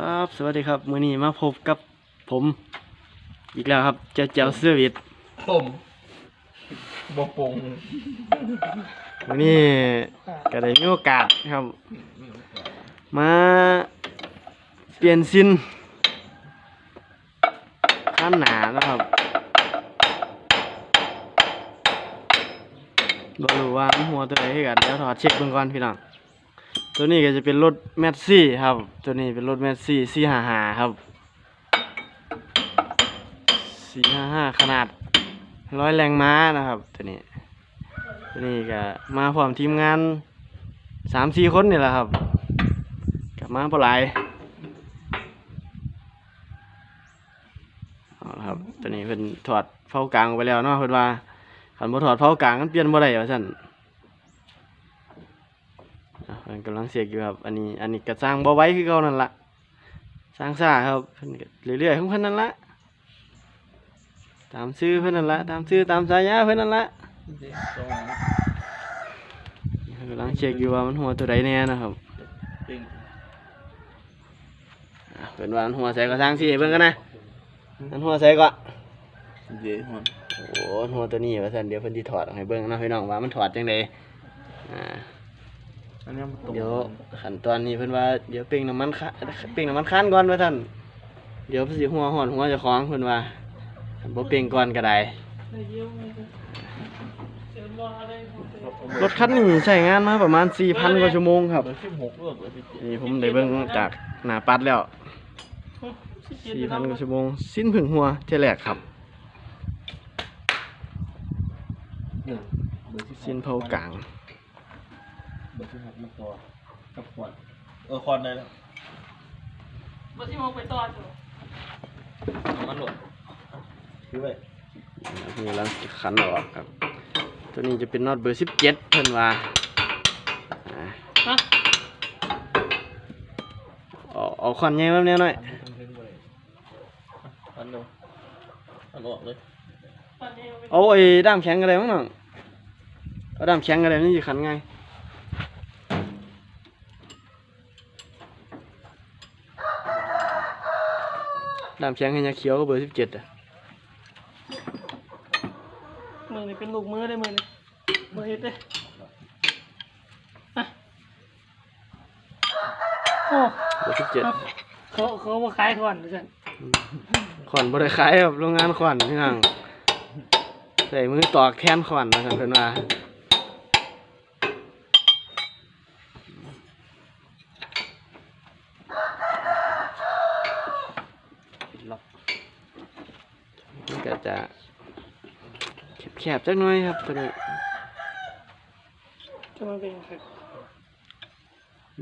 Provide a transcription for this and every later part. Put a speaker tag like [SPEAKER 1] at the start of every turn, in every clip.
[SPEAKER 1] ครับสวัสดีครับมื้อนี้มาพบกับผมอีกแล้วครับเจ้าเจ้าเสื้อวิท
[SPEAKER 2] ผมบปง
[SPEAKER 1] มื้อนี้ก็ได้มีโอกาสครับ มาเปลี่ยนซินข้านหนานะครับบ่รู้ว่ามันหัวตัวไหนคือกันเดี๋ยวถอดเช็คเบิ่งก่อนพี่น้อง ตัวนี้ก็จะเป็นรถแมสซี่ครับ ตัวนี้เป็นรถแมสซี่สี่ห้าห้าครับสี่ห้าห้าขนาดร้อยแรงม้านะครับ ตัวนี้ ตัวนี้ก็มาพร้อมทีมงานสามสี่คนนี่แหละครับกลับมาปหลายเอาละครับตัวนี้เป็นถอดเฝ้ากลางไปแล้วเนาะเพิ่นว่าคันบ่ถอดเฝ้ากลางมันเปลี่ยนบ่ได้ว่าซั่น อะเพิ่นกำลังเสียกอยู่ครับ อันนี้ อันนี้ก็สร้างบ่ไหว้คือเก่านั่นล่ะสร้างซ่าครับเพิ่นก็เรื่อยๆของเพิ่นนั่นล่ะตามชื่อเพิ่นนั่นล่ะตามชื่อตามฉายาเพิ่นนั่นล่ะกำลังเช็คอยู่ว่ามันหัวตัวใดแน่นะครับ
[SPEAKER 2] ปิง
[SPEAKER 1] อะเป็นว่ามันหัวใส่ก็สร้างสิให้เบิ่งกันนะมันหัวใส่ก็
[SPEAKER 2] เดี๋ยวมัน
[SPEAKER 1] โอ้หัวตัวนี้ว่าซั่นเดี๋ยวเพิ่นสิถอดออกให้เบิ่งนะพี่น้องว่ามันถอดจังไดอ่า
[SPEAKER 2] อันนี้มันตรง
[SPEAKER 1] เดี๋ยวขั้นตอนนี้เพิ่นว่าเดี๋ยวเป่งน้ำมันคะเป่งน้ำมันคันก่อนว่าซั่นเดี๋ยวเพิ่นสิหัวหอนหัวเจ้าของเพิ่นว่าคันบ่เป่งก่อนก็ได้รถคันนี้ใช้งานมาประมาณ4,000กว่าชั่วโมงครับ
[SPEAKER 2] เบอร์สิบหกเบอร์เบอร์สิบเจ็ด
[SPEAKER 1] นี่ผมได้เบิ่งจากหน้าปัดแล้วสี่พันกว่าชั่วโมงสิ้นผึ่งหัวเทยแรกครับ
[SPEAKER 2] หนึ่งเบอร์สิบหก
[SPEAKER 1] สิ้นเผากลาง
[SPEAKER 2] เบอร์สิบหกมันตัวกับควันเออควันได้แล้ว
[SPEAKER 3] บางทีมองไปต่อจ้ะ
[SPEAKER 2] น้ำมันหล่นคือไว้
[SPEAKER 1] นี่กำลังขันออกครับ ตัวนี้จะเป็นน็อตเบอร์สิบเจ็ดเพิ่นว่าอ่า
[SPEAKER 3] ฮะ
[SPEAKER 1] เอาเอาควันใหญ่มาแน่หน่อย
[SPEAKER 2] อันเดียวอันออกเลย
[SPEAKER 3] ตอนนี้ยังไม่
[SPEAKER 1] เอาไอ้ด้ามแข็งอะไรมั้งน้องเอาด้ามแข็งอะไรนี่สิขันไงายด้ามแข็งให้ยาเขียวก็เบอร์สิบเจ็ดอะ
[SPEAKER 3] มือนี่เป็นลูกมือได้มือนี่มือเฮ็ดเด้อะโอ้
[SPEAKER 1] เบอร์สิบเจ็ด
[SPEAKER 3] เขาเขามาขายก่อนดิฉัน
[SPEAKER 1] ขอนบริขายแบบโรงงานขอนพี่น้องใส่มือตอกแทนขอนนะครับเพิ่นว่า
[SPEAKER 2] ล็อก
[SPEAKER 1] มันก็จะ แคบๆจักหน่อยครับตัวนี้
[SPEAKER 3] จะมาเป็นครับ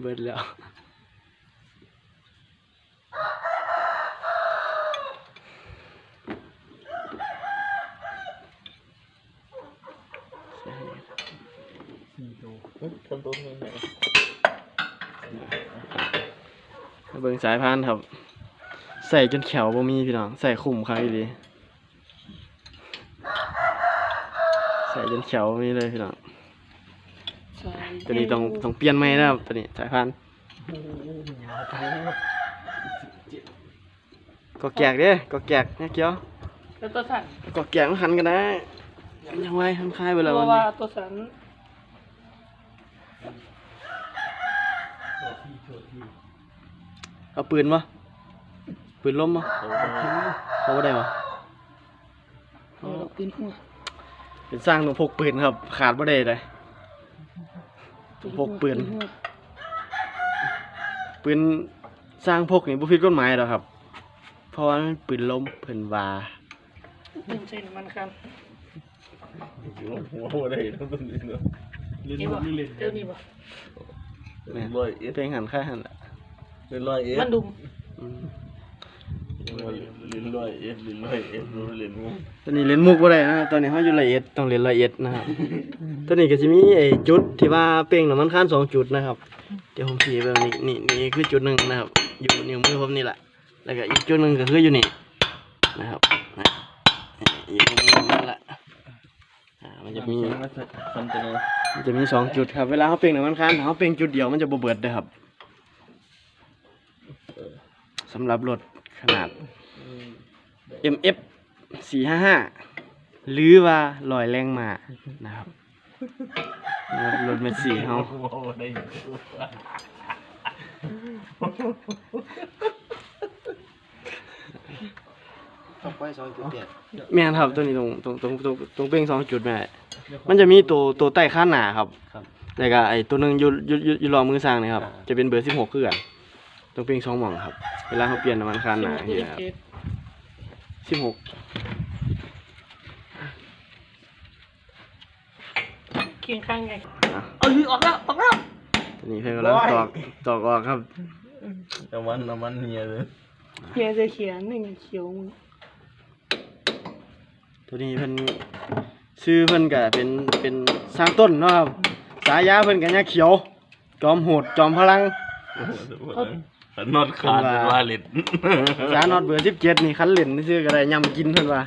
[SPEAKER 1] เบิดแล้ว
[SPEAKER 2] สี่ตัวเฮ้ยต้นต้นนี่ไหน
[SPEAKER 1] เบิ่งสายพานครับ ใส่จนแขวบ่มีพี่น้อง ใส่คุ้มครับอีหลี ใส่จนแขวบ่มีเลยพี่น้อง
[SPEAKER 3] ใช่
[SPEAKER 1] ตัวนี้ต้องต้องเปลี่ยนใหม่นะครับตัวนี้สายพานก็แกกเด้ก็แกกเนี่ยเกี่ยว
[SPEAKER 3] แล้วตัวสัน
[SPEAKER 1] ก็แกกมันหันกันได้มันยังไงทำคายไป
[SPEAKER 3] เพ
[SPEAKER 1] แล้ววัน
[SPEAKER 3] ราะว่า
[SPEAKER 1] นี้
[SPEAKER 3] ตัวสัน
[SPEAKER 1] เอาปืนมาปืนล้มมาเขาบ่ได้มา
[SPEAKER 3] เอาดอกตีนหัว
[SPEAKER 1] เป็นสร้างต้องพกปืนครับ ขาดบ่ได้เลยพกปืน
[SPEAKER 3] ตีหัว
[SPEAKER 1] ปืนสร้างพกนี่บ่ผิดกฎหมายดอกครับ เพราะว่ามันปืนล้มเพิ่นว่า
[SPEAKER 3] เป็นเส้นมันครับ
[SPEAKER 2] หัวหัวได้ต้นต้นนี้เลยเล่น
[SPEAKER 3] นี่บ่
[SPEAKER 2] ไม่เล่น
[SPEAKER 3] เจ้านี่บ่
[SPEAKER 2] เล่นร้อยเอ็ด
[SPEAKER 1] เพลงหันค่ายหันล่ะ
[SPEAKER 2] เล่นร้อยเอ็ด
[SPEAKER 3] มันดุม
[SPEAKER 1] อืม
[SPEAKER 2] เล่นร้อยเอ็ดเล่นร้อยเอ็ดรู้เล่นงู
[SPEAKER 1] ตอนนี้เล่นมุกบ่ได้นะตอนนี้เฮาอยู่ละเอียดต้องเล่นละเอียดนะครับ ตอนนี้ก็สิมีไอ้จุดที่ว่าเป้งน้ำมันค้านสองจุดนะครับ เดี๋ยวผมสีแบบนี้นี่นี่คือจุดหนึ่งนะครับ อยู่นิ้วมือผมนี่แหละ แล้วก็อีกจุดหนึ่งก็คืออยู่นี่นะครับนะอีกนิ้วมือผมนั่นแหละอ่ามันจะมี
[SPEAKER 2] คอนเทนเนอร์
[SPEAKER 1] มันจะมีสองจุดครับ เวลาเขาเป่งน้ำมันค้านถ้าเขาเป่งจุดเดียวมันจะบ่เบิดเลยครับสำหรับรถ ขนาด MF 455หรือว่าลอยแรงมานะครับนะครับรถเมสซี่เฮา
[SPEAKER 2] โอ้ได้
[SPEAKER 4] ต้องไปสองจุดเจ็ด
[SPEAKER 1] แม่นครับตัวนี้ตรงตรงตรงตรงตรงเป้งสองจุดแม่มันจะมีตัวตัวใต้ข้านหนาครับ
[SPEAKER 2] ครับ
[SPEAKER 1] แล้วก็ไอ้ตัวหนึงอยู่อยู่อยู่อยู่รอมือสร้างนี่ครับ
[SPEAKER 2] อ่า
[SPEAKER 1] จะเป็นเบอร์16คือกัน ตรงเป้งสองหม่องครับ เวลาเขาเปลี่ยนน้ำมันข้านหนาอย่างเงี้ยครับ16
[SPEAKER 3] เคียงข้างไง
[SPEAKER 1] อะ
[SPEAKER 3] เออออกแล้วออกแล้ว
[SPEAKER 1] ตัวนี้เพิ่นกำลังตอกตอกออกครับ
[SPEAKER 2] น้ำมันน้ำมันเฮียเลย
[SPEAKER 3] เฮียจะเขียนหนึ่งเขียวมึง
[SPEAKER 1] ตัวนี้เพิ่นชื่อเพิ่นก็เป็นเป็นสร้างต้นเนาะครับสายาเพิ่นก็ยาเขียว จอมโหดจอมพลัง
[SPEAKER 2] ขั นนอดขาดเป็นว่าเล็ด
[SPEAKER 1] สานอดเบอร์17นี่คันเล่นซื่อๆก็ได้ยำกินเพิ่นว่า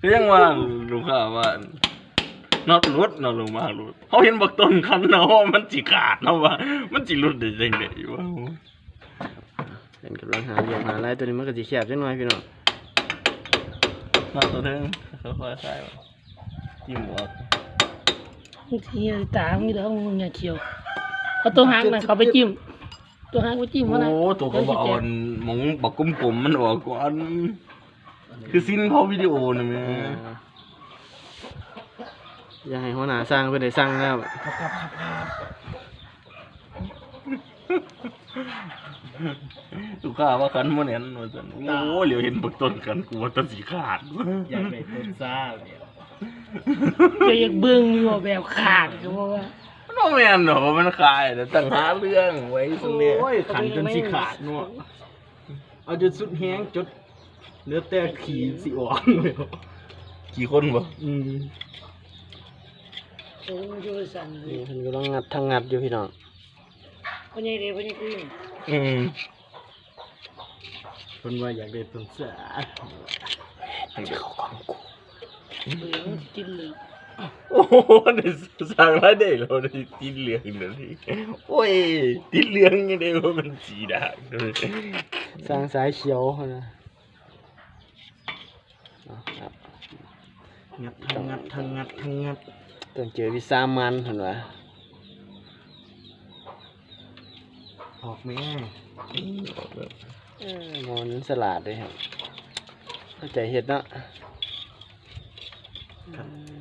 [SPEAKER 2] ก็ยังว่าลูกค้าว่านอดรุดนอดลงมารุดเขาเห็นบักต้นคันเนาะมันจิขาดเนาะว่า มันจิรุดได้จังได๋วะ
[SPEAKER 1] เพิ่นกำลังหาเหลี่ยมหาอะไรตัวนี้มันก็สิแคบจังหน่อยพี่น้อง
[SPEAKER 2] มาตัวหนึงค่อยๆใส่มาจิ้มออก
[SPEAKER 3] เฮียตามึงเดี๋ยวมึงอย่าเขียวเอาตัวหางน่ะเขาไปจิ้ม ตัวหางไปจิ้มวะนะ
[SPEAKER 2] โอ้ตัวเขาบอกเอาอันหมองบักกลมๆมันออกก่อนคือสิ้นพอวิดีโอนะแม่
[SPEAKER 1] อย่าให้หัวหน้าสร้างเพิ่นได้สร้างนะครับ
[SPEAKER 2] ลูกค้าว่าคันบ่แน่นว่าซั่นโอ้เหลียวเห็นบักต้นกันกูว่าแตะสิขาด
[SPEAKER 4] อยากได้ต้นซ่าเนี่ย
[SPEAKER 3] เดี๋ยวอยากเบิ่งอยู่ว่าแบบขาดก็บอกว่า
[SPEAKER 2] มันบ่แม่นหรอกมันคายแต่ตั้งหาเรื่องไว้ซุเนี่ย
[SPEAKER 1] โอ้ยขันจนสิขาดเนาะเอาจนสุดแฮงจดเหลือแต่ขี้สิออกเลย
[SPEAKER 2] กี่คนบ่
[SPEAKER 1] อืม
[SPEAKER 3] โอ้ยช่วยสั่นเล
[SPEAKER 1] นี่
[SPEAKER 3] ย
[SPEAKER 1] เพิ่นก็ต้องงัดทางงัดอยู่พี่น้อง
[SPEAKER 3] พ่อใหญ่เด็กพ่อใหญ่กุ้ย
[SPEAKER 2] อืม
[SPEAKER 1] เพิ่นว่าอยากได้ต้นสา
[SPEAKER 3] เบื่อมันสิกินเลย
[SPEAKER 2] โอ้โหได้สร้างรายได้เราได้ติดเหลืองนั่นนี่โอ้ยติดเหลืองยังได้ว่ามันสีด่างเลย
[SPEAKER 1] สร้างสายเขียวเขานะเอาครับ
[SPEAKER 4] งัดทางงัดทางงัดทางงัด
[SPEAKER 1] ต้องเจอวิสามันเห็นว่า
[SPEAKER 4] ออกแม่
[SPEAKER 1] เออหมอนั้นสลัดเลยครับเข้าใจเห็ดเนาะ
[SPEAKER 3] เอา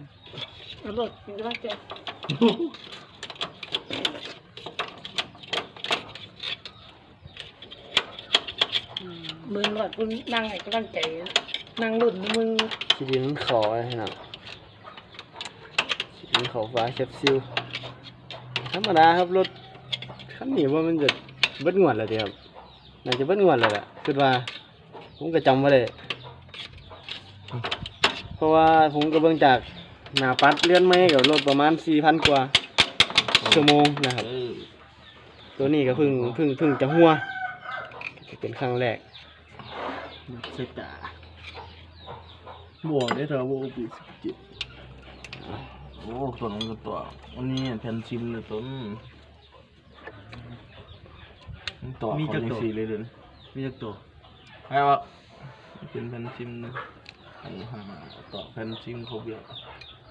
[SPEAKER 3] รถกินได้แกเบิ่งรถมึงนั่งไอ้กำลังใจนะนั่งรุ่นมึง
[SPEAKER 1] ชีดินมันขออะไรเนาะชีดินขอฟ้าแคปซิลธรรมดาครับรถคันนี้ว่ามันจะเบิดงวดแล้วเดีครับน่าจะเบิดงวดแล้วแหละคิดว่าผมก็จำไว้เลยเพราะว่าผมก็เบิ่งจาก หน้าปัดเลื่อนไม่กับรถประมาณสี่พันกว่า ชั่วโมงนะครับ
[SPEAKER 2] เออ
[SPEAKER 1] ตัวนี้ก็เพิ่งเพิ่งเพิ่งจะหัวเป็นครั้งแรก
[SPEAKER 4] เสตาบวกได้เถอะบวกปีสิบเจ็ด
[SPEAKER 2] โอ้ตัวนั้นก็ตัววันนี้แผ่นซิมเลยต้นมันต่อเขาจังสีเลยเดิน
[SPEAKER 4] มีจักตัว
[SPEAKER 2] ไอ้วะเป็นแผ่นซิมนะอันหาต่อแผ่นซิมครบเยอะ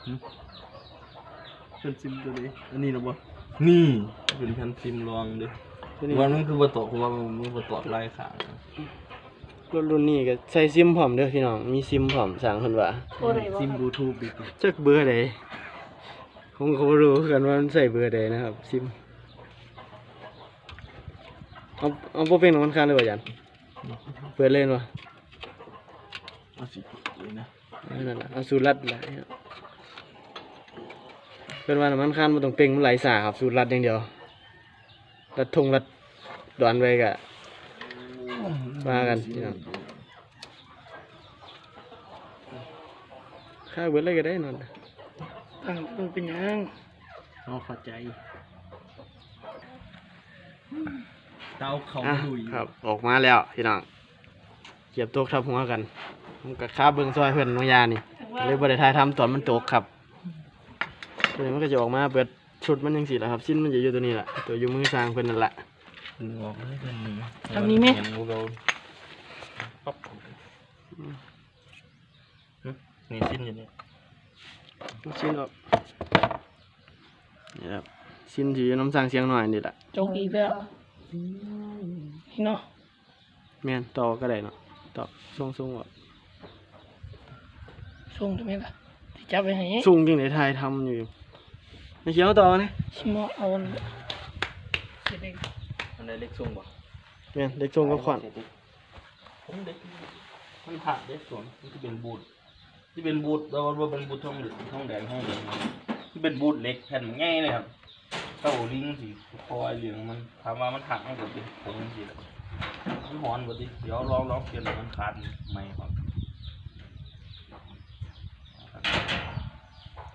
[SPEAKER 4] เป็นซิมตัวนี้อันนี้นะบ่
[SPEAKER 2] นี่เป็นแผ่นซิมรองดิ
[SPEAKER 1] ตัวนี้
[SPEAKER 2] วันนั้นคือประตอคือว่ามันประตอลายขาง
[SPEAKER 1] รถรุ่นนี้ก็ใส่ซิมพร้อมเด้อพี่น้อง มีซิมพร้อมสั่งเพิ่นว่า
[SPEAKER 3] โอ้ไหนวะ
[SPEAKER 4] ซิมบลูทูธอีก
[SPEAKER 1] จักเบอร์ใดผมก็บ่รู้คือกันว่ามันใส่เบอร์ใดนะครับ ซิมเอาเอาบ่เป็นของมันคันเลยว่าจันเปิดเล่นวะ
[SPEAKER 4] เอาสิเลยนะ
[SPEAKER 1] เอานั่นน่ะเอาสูตรลัดหลายครับ เพิ่นว่าน้ำมันคันบ่ต้องเป่งมันไหลสาครับสูตรลัดอย่างเดียวลัดทงลัดดอนไว้ก็ว่ากันพี่น้องค่าเบิดเลยก็ได้นั่นน่ะ
[SPEAKER 3] ต่างมันเป็นหยัง
[SPEAKER 4] เอาเข้าใจ เตาเขา
[SPEAKER 1] อะ
[SPEAKER 4] ดุย
[SPEAKER 1] ครับ ออกมาแล้วพี่น้องเหยียบตกทับหัวกันผมกับข้าเบิ่งซอยเพื่อนน้องยานี่เลยบริทายทำตอนมันตกครับ ตัวนี้มันก็จะออกมาเปิดชุดมันยังสีแหละครับชิ้นมันจะอยู่ตัวนี้แหละตัวอยู่มือสร้างเพื่อนนั่นแหละ
[SPEAKER 2] ดึงออกเลยเป็นหนึ่ง
[SPEAKER 3] ทางนี้ไหม
[SPEAKER 2] เห็นเราปั๊บหึนี่สิ้นอยู่นี่
[SPEAKER 1] ชิ้นออกนี่ครับชิ้นที่อยู่น้ำสร้างเสียงหน่อยนี่แหละ
[SPEAKER 3] จกอีกแล้วนี่เนาะ
[SPEAKER 1] แม่นต่อก็ได้เนาะต่อส่งส่งออก
[SPEAKER 3] ส่งได้ไหมล่ะที่จับไปให้
[SPEAKER 1] ส่งยังไงไทยทำอยู่ไม่ เขียวต่อนะ
[SPEAKER 3] ชิมอเอาอันเสร็จเอง
[SPEAKER 2] อันใดเล็กส่งบ่
[SPEAKER 1] แม่นเด็กส่งก็ขวัญ
[SPEAKER 2] ผมเด็กมันผ่าเด็กส่วนมันจะเป็นบูทที่เป็นบูทเราว่าเป็นบูททองเหลืองทองแดงทองเหลืองที่เป็นบูทเล็กแผ่นง่ายเลยครับเต้าลิงสีคอยเหลืองมันถามว่ามันหักมันก็เป็นผงสีแล้วมันหอนบ่ดิเดี๋ยวลองลองเปลี่ยนให้มันขาดใหม่ก่อน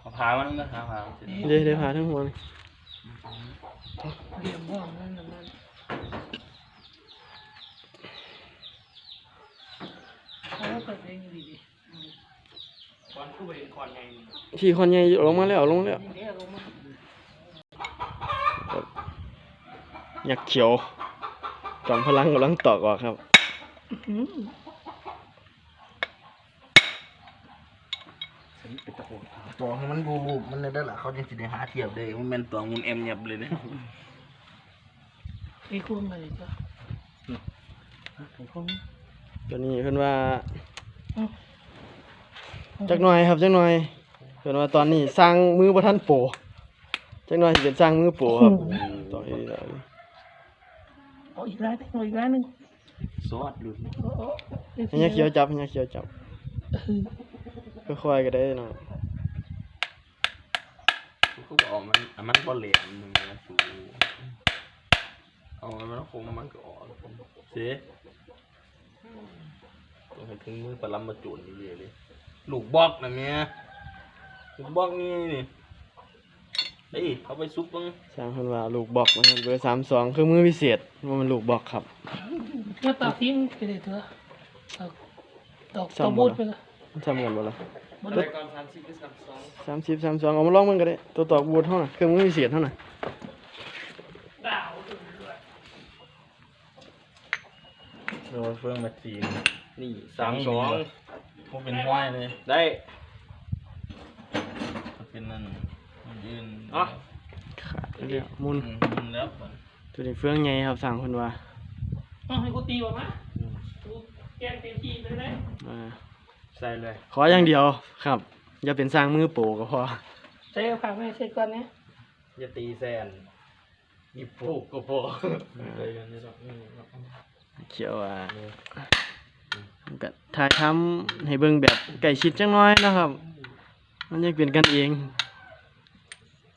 [SPEAKER 2] เอาพามันก็หาพามันเสร็จ
[SPEAKER 1] เดี๋ยวเดี๋ยวพาทั้งหัวนี่
[SPEAKER 3] เรียมห้องนั่นนั่นนั่นเอาเปิดเพลงอยู่ดี
[SPEAKER 1] ที่คนใหญ่ลงมาแล้วลงมาแล้ว
[SPEAKER 3] ๆนี่เดี๋ยวลงมา
[SPEAKER 1] อยากเขียวจอมพลังกำลังตอกออกครับ
[SPEAKER 3] อืม
[SPEAKER 2] ตัวของมันบูบูมันได้ละเขาจังสิได้หาเทียบได้มันเป็นตัวมุนเอ็มยับเลยเนี่ย
[SPEAKER 3] ไอ้คุ้มอะไรจ้ะ
[SPEAKER 1] ตัวนี้เพิ่นว่า
[SPEAKER 3] อืม
[SPEAKER 1] จักหน่อยครับจักหน่อยเพิ่นว่าตอนนี้สร้างมือบ่ทันโปรจักหน่อยสิเป็นสร้างมือโปรครับต่ออีกแล้ว
[SPEAKER 3] เอาอีกร้านหนึงเอาอีกร้านหนึง
[SPEAKER 2] ซอสหลุด
[SPEAKER 3] เอาเอา
[SPEAKER 1] ให้ยาเขียวจับให้ยาเขียวจับ
[SPEAKER 3] เออ
[SPEAKER 1] ค่อยๆก็ได้เนาะ
[SPEAKER 2] เขาบอกมันอะมันก็เหลวหนึ่งนะสูเอามันคงมันก็ออกเสียต้องให้ถึงมือปลาลำมาจุนนี่เลยเลยลูกบอกนะเมียลูกบอกนี่นี่เฮ้ยเขาไปซุปบ้าง
[SPEAKER 1] สร้างเพิ่นว่าลูกบอกนะครับเบอร์32คือมือพิเศษว่ามันลูกบอกครับ
[SPEAKER 3] มาตัดทิ้งไปเลยเถอะตอกตอก
[SPEAKER 1] ซ้ำ
[SPEAKER 3] ตอก
[SPEAKER 1] บ่
[SPEAKER 3] บูด
[SPEAKER 1] ล่ะ
[SPEAKER 3] ไปเลย
[SPEAKER 1] มันทำกันบ่ล่ะ
[SPEAKER 3] บนเลย
[SPEAKER 1] 30 32เอามาลองมันก็ได้ ตัวตอกบูดเท่าน่ะเครื่องมือพิเศษเท่าน่ะ
[SPEAKER 3] ดาว
[SPEAKER 2] โดนเฟื่องมาจีนนี่สามสองพวกเป็นห้อยเลย ได้เป็นนั่นมันยืน
[SPEAKER 1] ขาดแล้วมุน
[SPEAKER 2] อืมมุนแล้วก่อน
[SPEAKER 1] ตัวนี้เฟืองใหญ่ครับสั่งเพิ่นว่า
[SPEAKER 3] เอาให้กูตีบ่มากูแกงเต็มที่เลยนะ
[SPEAKER 1] อ่า
[SPEAKER 2] ใส่เลย
[SPEAKER 1] ขออย่างเดียวครับ อย่าเป็นสร้างมือโปรก็พอ
[SPEAKER 3] ใช้ผักไม่ใช่ก่อนเนี่ย
[SPEAKER 2] อย่าตีแซนหยิบผูกก็พอใส่กันนี่หรอกอืม
[SPEAKER 1] เขียวอะก็ถ่ายทำให้เบิ่งแบบใกล้ชิดจังน้อยนะครับ มันยังเป็นกันเอง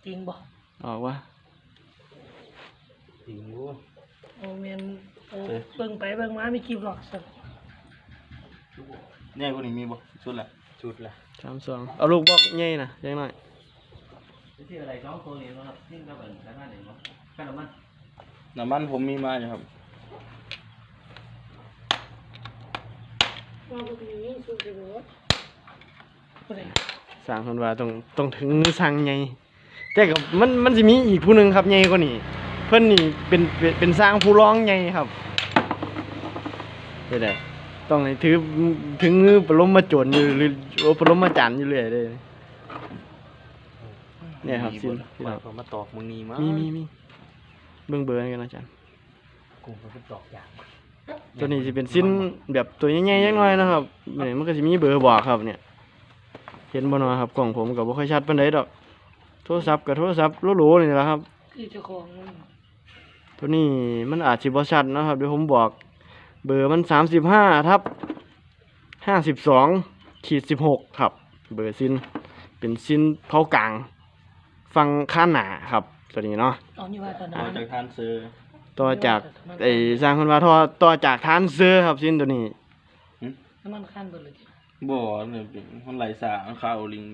[SPEAKER 3] จริงบ่
[SPEAKER 1] ออกว่า
[SPEAKER 2] ตีงู
[SPEAKER 3] โอ้เมนโอ้เบิ่งไปเบิ่งมาไม่กี่หรอกสัก
[SPEAKER 2] เนี่ยคนนี้มีบ่ชุดละชุดละ
[SPEAKER 1] สามสองเอาลูกบอกใหญ่นะจังหน่อย
[SPEAKER 5] ที่อะไรสองตัวนี้นะครับที่เราเป็นขนาดไหนเนาะขนาดมัน
[SPEAKER 2] น้ำมันผมมีมาอยู่ครับ
[SPEAKER 3] ว่าบ่มีสุดเลยบ่บ่ได้
[SPEAKER 1] สร้างคนว่าต้องต้องถึงมือสั่งใหญ่แต่กับมันมันสิมีอีกผู้หนึงครับใหญ่กว่านี้เพิ่นนี่เป็นเป็นเป็นสร้างผู้ร้องใหญ่ครับได้ได้ ต้องให้ถือถึงมือปรมาจารย์อยู่หรือโอปรมาจารย์อยู่เรื่อยเลย เนี่ยครับ
[SPEAKER 2] มี
[SPEAKER 1] สิ้น
[SPEAKER 2] บ่
[SPEAKER 1] พี่น้อง
[SPEAKER 2] ผมมาตอกมึงนี่มา
[SPEAKER 1] มี
[SPEAKER 2] มี
[SPEAKER 1] มีมีเบิ่งเบอร์กันอาจารย์
[SPEAKER 5] กูมันเป็นดอกยาง
[SPEAKER 1] ตัวนี้สิเป็นสิ้นแบบตัวใหญ่ๆจังหน่อยนะครับเนี่ยมันก็สิมีเบอร์บอกครับ เนี่ย เห็นบ่เนาะครับกล่องผมก็บ่ค่อยชัดปานใดดอก โทรศัพท์กับโทรศัพท์โหลๆนี่แหละครับ
[SPEAKER 3] คือเจ้าของมัน
[SPEAKER 1] ตัวนี้มันอาจสิบ่ชัดนะครับเดี๋ยวผมบอก เบอร์มัน35ทับ52ขีด16ครับ เบอร์สิ้นเป็นสิ้นเผากลาง ฟังข้างหน้าครับตัวนี้เนาะ
[SPEAKER 3] เอานี่ว่าตอน
[SPEAKER 2] เอา
[SPEAKER 3] นั้น
[SPEAKER 2] จากทานซื้อ
[SPEAKER 1] ต่อจากไอ้สร้างคนว่าท่อต่อจากทานเสื้อครับสิ้นตัวนี้
[SPEAKER 3] น้ำมันคันเบิดเลย
[SPEAKER 2] บ่เนี่ยเป็นคนไหลสาข้าวลิง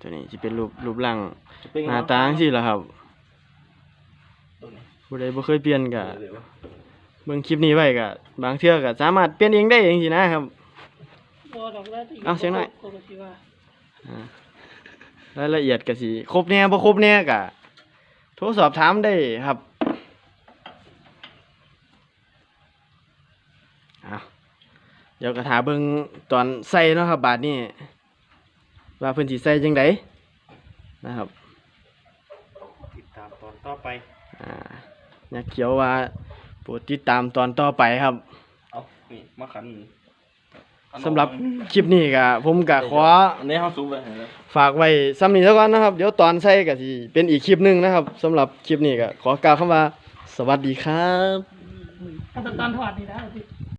[SPEAKER 1] ตัวนี้จะเป็นรูปรูปร่าง
[SPEAKER 2] จะเป็น
[SPEAKER 1] หน้าตาจังซี่ล่ะครับ
[SPEAKER 2] ตัวนี้
[SPEAKER 1] ผู้ใดบ่เคยเปลี่ยนก็
[SPEAKER 2] เดี๋ยว
[SPEAKER 1] เบิ่งคลิปนี้ไว้ก็บางเทื่อก็สามารถเปลี่ยนเองได้เองสินะครับ
[SPEAKER 3] บ่อกแชื่
[SPEAKER 1] เอาเสียงหน่อย
[SPEAKER 3] ว
[SPEAKER 1] รายละเอียดก็สิครบเนี่บ่ครบเนี่ก็โทรสอบถามได้ครับเดี๋ยวก็ถาเบิ่งตอนใส่เนาะครับ บาทนี่ว่าพื้นที่ใส่ยังไงนะครับ
[SPEAKER 2] ติดตามตอนต่อไป
[SPEAKER 1] อ่ายักษ์เขียวว่า รดติดตามตอนต่อไปครับ
[SPEAKER 2] เอานี่มาขันขันออก
[SPEAKER 1] สำหรับ
[SPEAKER 2] มา
[SPEAKER 1] คลิปนี้ก็ผมก็ขอ
[SPEAKER 2] อันนี้เฮาซุปไว้ให้แล้ว
[SPEAKER 1] ฝากไว้ซ้ำนี้แล้วก่อนนะครับ เดี๋ยวตอนใส่ก็สิเป็นอีกคลิปหนึงนะครับสำหรับคลิปนี้ก็ขอกล่าวคำว่า สวัสดีครับ
[SPEAKER 3] ขั้นตอนถอดนี่นะพี่